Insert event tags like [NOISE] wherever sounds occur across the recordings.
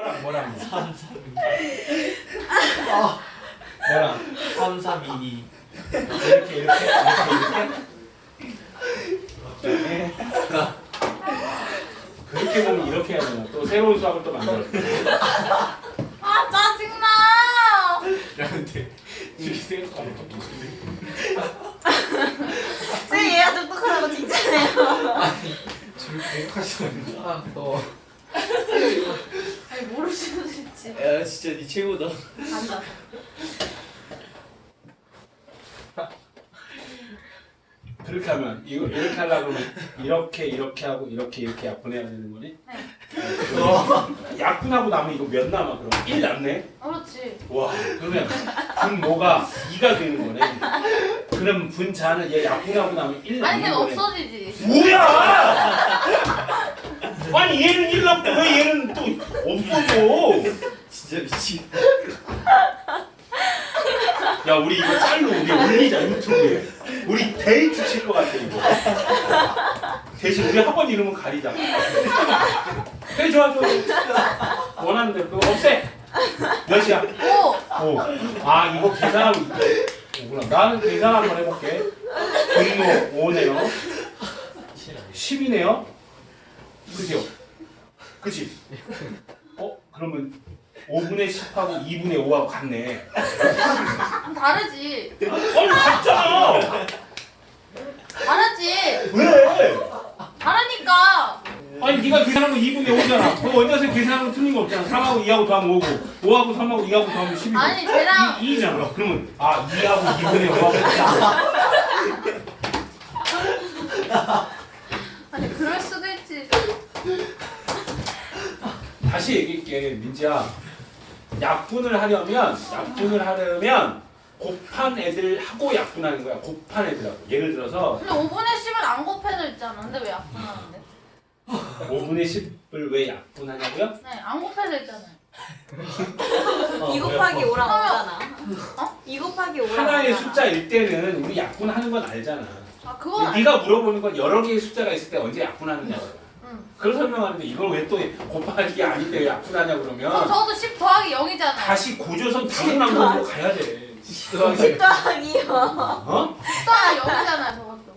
뭐랑 뭐랑 3, 3, 뭐랑 3, 3, 2, 2. 이렇게 이렇게 이렇게 이렇게 그렇게 보면 이렇게 해야 되나 또 새로운 수학을 또 만들어 아 짜증나. 야 근데 생각하면 쌤 얘가 똑똑하다고 칭찬해요. 지금 아, 너. 아니 모르시는 진지. 야, 안다. 그렇게 하면 이거 이렇게 하려고 그러면 이렇게 이렇게 하고 이렇게 이렇게 약분해야 되는 거니? 네. 약분하고 나면 이거 몇 남아 그럼? 1 남네? 그렇지. 와 그러면 분모가 2가 되는 거네 그럼 분자는 얘 약분하고 나면 1 아니 남는 근데 거네 없어지지. 뭐야! 아니 얘는 1 남고 왜 얘는 또 없어져 진짜 미치. 야 우리 이거 짤로 우리 올리자 유튜브에 우리 데이트 칠 것 같아 이거 대신 우리 학원 이름은 가리자 그래 좋아 좋아 원하는 대로 없애 몇이야? 오. 5. 아 이거 계산하고 있다 오구나 나는 계산 한번 해볼게 분모 5네요 10이네요 그죠? 그치? 어? 그러면 5분의 10하고 2분의 5하고 같네 그럼 다르지. 아니 같잖아 다르지. 왜? 다르니까. 아니 네가 계산한 거 2분의 5잖아 그 원자수 계산한 거 틀린 거 없잖아 3하고 2하고 더하면 5고 5하고 3하고 2하고 더하면 10이고 아니 쟤랑 2, 2잖아 그러면 아 2하고 2분의 5하고 아니 그럴 수도 있지. 다시 얘기할게 민지야 약분을 하려면 약분을 하려면 곱한 애들하고 약분하는 거야 곱한 애들하고 예를 들어서 근데 5분의 10은 안 곱해져 있잖아. 근데 왜 약분하는데? [LAUGHS] 5분의 10을 왜 약분하냐고요? 네, 안 곱해져 있잖아요. [LAUGHS] 2 곱하기 5랑 그러면- 오잖아. 어? 2 곱하기 5랑 하나의. 숫자일 때는 우리 약분하는 건 알잖아 아 그건 알... 네가 물어보는 건 여러 개의 숫자가 있을 때 언제 약분하느냐고 응. 그걸 설명하는데 이걸 왜 또 곱하기 아닐 때 약분하냐 그러면 저도 10 더하기 0이잖아요. 다시 고조선 당연한으로 가야 돼10 더하기요. 어? 10 더하기 0이잖아요 저것도.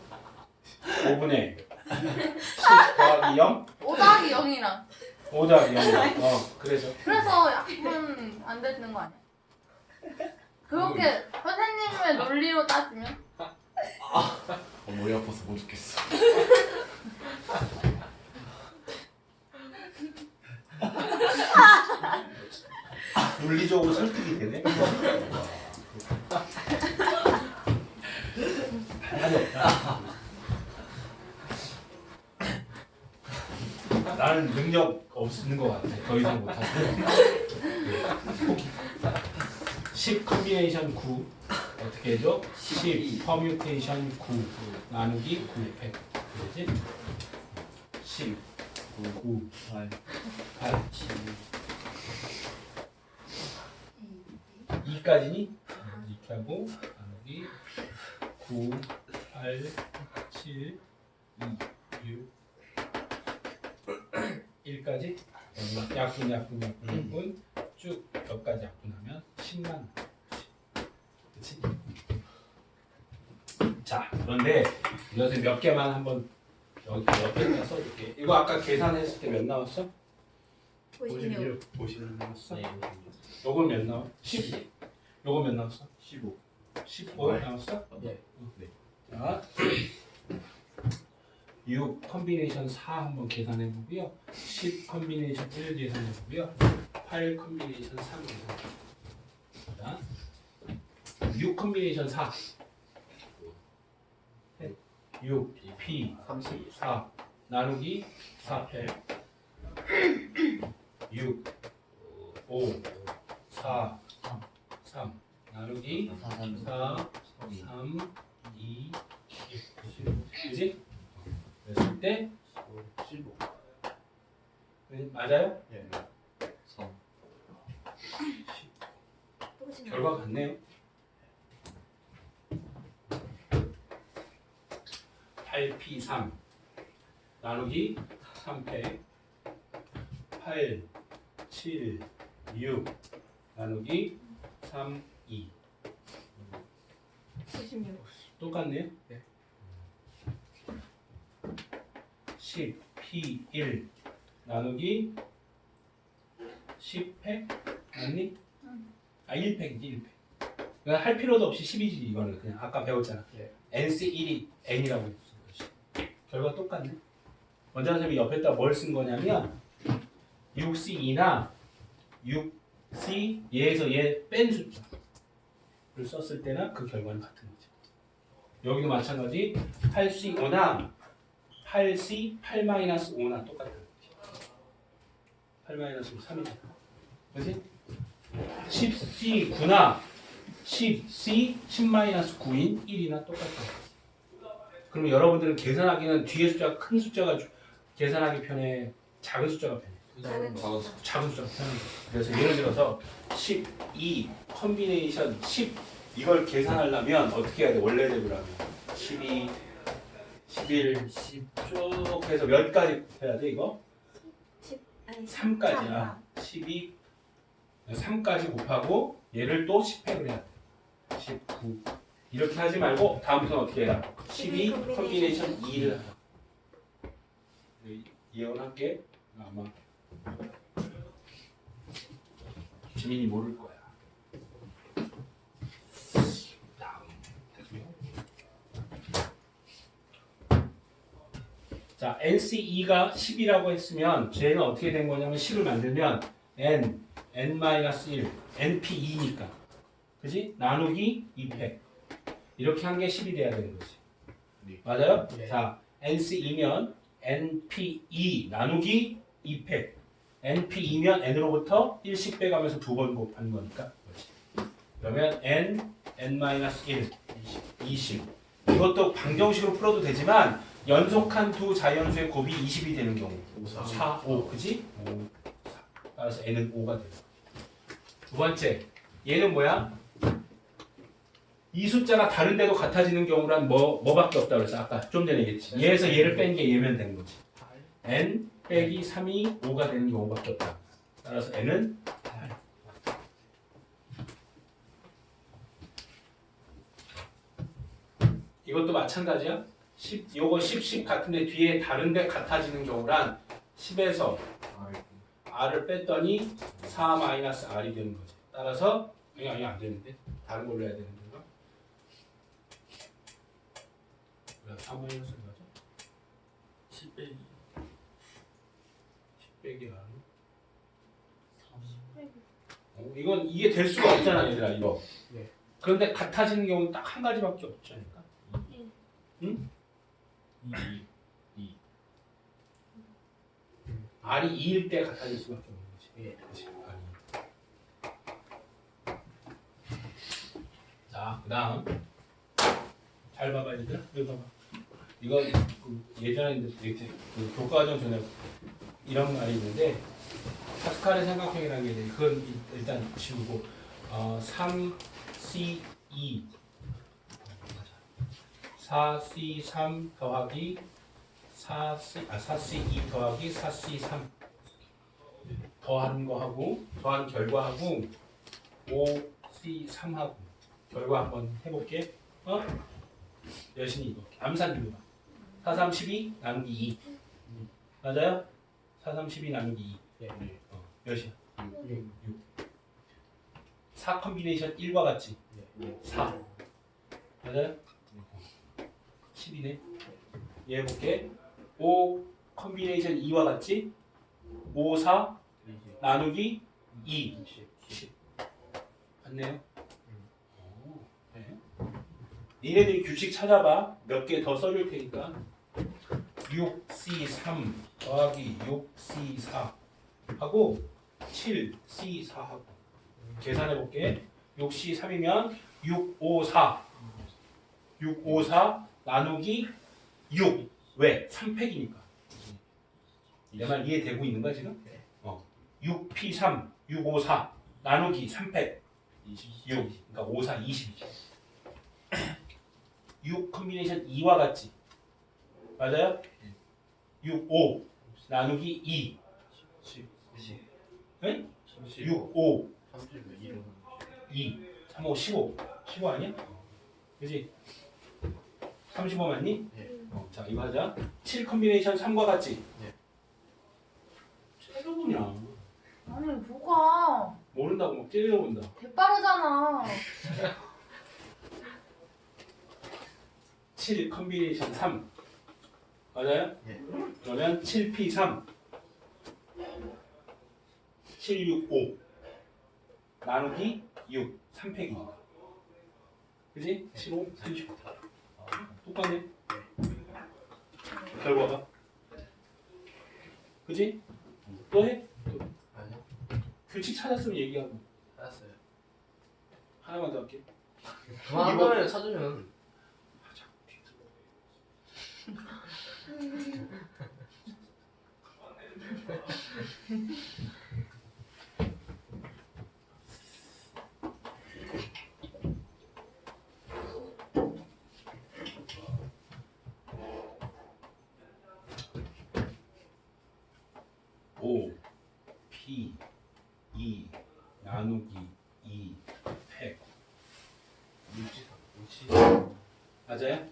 5분의 10 더하기 0? 5 더하기 0이랑. 5 더하기 0 [LAUGHS] 어 그래서 그래서 약분 안 되는 거 아니야? 그렇게 선생님의 논리로 따지면 어, 머리 아파서 못 죽겠어. 물리적으로 설득이 되네? 아니 없다. 나는 능력 없는 것 같아. 더 이상 못하고 10 컨비네이션 9 어떻게 해줘? 10 퍼뮤테이션 9 나누기 9 100 그러지? 10 9 8, 8 7, 2까지니? 이렇게 하고 나누기 9 8 7 2 6 1까지 약분 약분 약분 약분 쭉 여기까지 약분하면 10만 그치? 자 그런데 이것을 몇 개만 한번 여기 옆에다 써줄게 이거 아까 계산했을 때 몇 나왔어? 56. 50 나왔어? 네, 요건 몇 나와? 10 요거 몇 나왔어? 15. 15 나왔어? 네. 자, 6 컨비네이션 4 한번 계산해 보고요. 10 컨비네이션 1 계산해 보고요. 8 컨비네이션 3 계산해 보고요. 자, 6 컨비네이션 4. 6 P 30. 4 나누기 4 L 6 5 4 3 나누기 4, 3, 4 3, 2, 3 2 1 그지? 그랬을 때 15. 네, 맞아요? 예. 3. 결과 같네요. 8P3 나누기 3패 8 7, 6 나누기 3, 2 96. 똑같네요? 네. 10, P, 1 나누기 10팩 맞니? 응. 아 1팩이지 1팩 그냥 할 필요도 없이 10이지 이거는 그냥 아까 배웠잖아 네. NC1이 N이라고 했어 결과 똑같네 선생님이 옆에다 뭘 쓴 거냐면 6C2나 6C 얘에서 얘 뺀 숫자 를 썼을 때나 그 결과는 같은 거죠 여기도 마찬가지. 8C5나 8C 8-5나 똑같은 거지. 8-5 3이잖아 그지? 10C 9나 10C 10-9인 1이나 똑같은 거지. 그럼 여러분들은 계산하기는 뒤에 숫자가 큰 숫자가 주- 계산하기 편해 작은 숫자가 편해 작은 숫자가 편해 그래서 예를 들어서 12 컨비네이션 10 이걸 계산하려면 어떻게 해야 돼? 원래대로 하면. 12 11 10쭉 해서 몇 가지 해야 돼 이거? 10 아니 3까지야. 12 3까지 곱하고 얘를 또 10팩을 해야 돼. 19 이렇게 하지 말고 다음부터는 어떻게 해라 12 컨비네이션 2를 하라 예언할게. 아마. 지민이 모를 거야 자 NC2가 10이라고 했으면 쟤는 어떻게 된 거냐면 10을 만들면 N, N-1, NP2니까 그지? 나누기 2팩 이렇게 한 게 10이 돼야 되는 거지 네. 맞아요? 네. 자 NC2면 NP2 나누기 2팩 NP2면 N으로부터 1씩 빼가면서 두 번 곱하는 거니까 그렇지. 그러면 N, N-1 20 이것도 방정식으로 풀어도 되지만 연속한 두 자연수의 곱이 20이 되는 경우. 5, 4, 5 그지? 5, 4 따라서 N은 5가 돼요. 두 번째 얘는 뭐야? 이 숫자가 다른 데도 같아지는 경우란 뭐, 뭐밖에 없다 그래서 아까 좀 전에 얘기했지. 얘에서 얘를 뺀 게 얘면 되는 거지. N 빼기 3이 5가 되는 경우밖에 없다. 따라서 N은 8 이것도 마찬가지야 10, 요거 10, 10 같은데 뒤에 다른 데 같아지는 경우란 10에서 r을 뺐더니 4-r이 되는 거지. 따라서 아니 아니 안 되는데 다른 걸로 해야 되는 건가? 왜 4-를 가죠? 10 빼기 10 빼기 r 어, 이건 이게 될 수가 없잖아 얘들아 이거. 네. 그런데 같아지는 경우는 딱 한 가지밖에 없지 않을까? 2, r이 2일 때 같아질 수밖에 없는 거지. 예. 그렇지. r이. 자, 그 다음 잘 봐봐 얘들아. 여기 봐봐. 이거 그 예전에 이제 그 교과과정 전에 이런 말이 있는데 파스칼의 삼각형이라는 게 있는데 그건 일- 일단 지우고 어, 3C2 4C3 더하기 4C 아 4C2 더하기 4C3 더하는 거 하고 더한 결과하고 5C3하고 결과 한번 해볼게. 어? 여신이 이거 암산 비교봐. 4, 3, 12 나누기 2 맞아요? 4, 3, 12 나누기 2 예. 어, 몇이야? 6, 4 컨비네이션 1과 같지? 예. 4 맞아요? 10이네. 얘 해볼게. 5 컨비네이션 2와 같지? 5, 4 나누기 2 10 맞네요? 오, 네. 니네들이 규칙 찾아봐. 몇 개 더 써줄 테니까. 6C3 더하기 6C4 하고 7C4 하고. 계산해 볼게. 6C3이면 654 654 나누기 6 왜? 3팩이니까 내 말 이해되고 있는 거야 지금? 네. 어. 6P3 654 나누기 3팩 6 그러니까 54 20이지 6 컨비네이션 2와 같지 맞아요? 6 5 나누기 2 10, 네? 30. 6, 5, 30에 1은 2, 3, 5, 15. 15 아니야? 그지? 35 맞니? 예. 어, 자, 이거 하자. 7 컨비네이션 3과 같지? 예. 째려보냐. 아니 뭐가 모른다고 막 째려본다. 대빠르잖아 7 컨비네이션 3. 맞아요? 예. 그러면 7P3. 765. 나누기 6. 3팩이니까. 그지? 15, 30. 똑같네. 결과가. 그지? 또 해? 아니요. 규칙 찾았으면 얘기하고. 알았어요. 하나만 더 할게. 그만 이거- 번을 찾으면 [LAUGHS] P, 2 나누기 2팩 물지상. 물지상. 맞아요?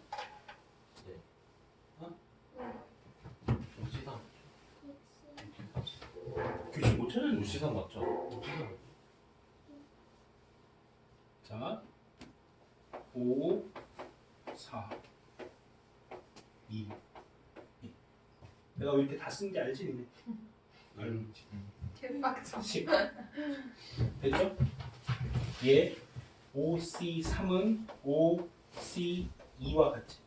물지상. 규칙 못 찾았는데 물지상 맞죠? 물지상. 자, 5, 4, 2, 1. 내가 왜 이렇게 다 쓴 게 알지? 니네? 개빡쳐 10. 됐죠? 얘 5C3은 5C2와 같지.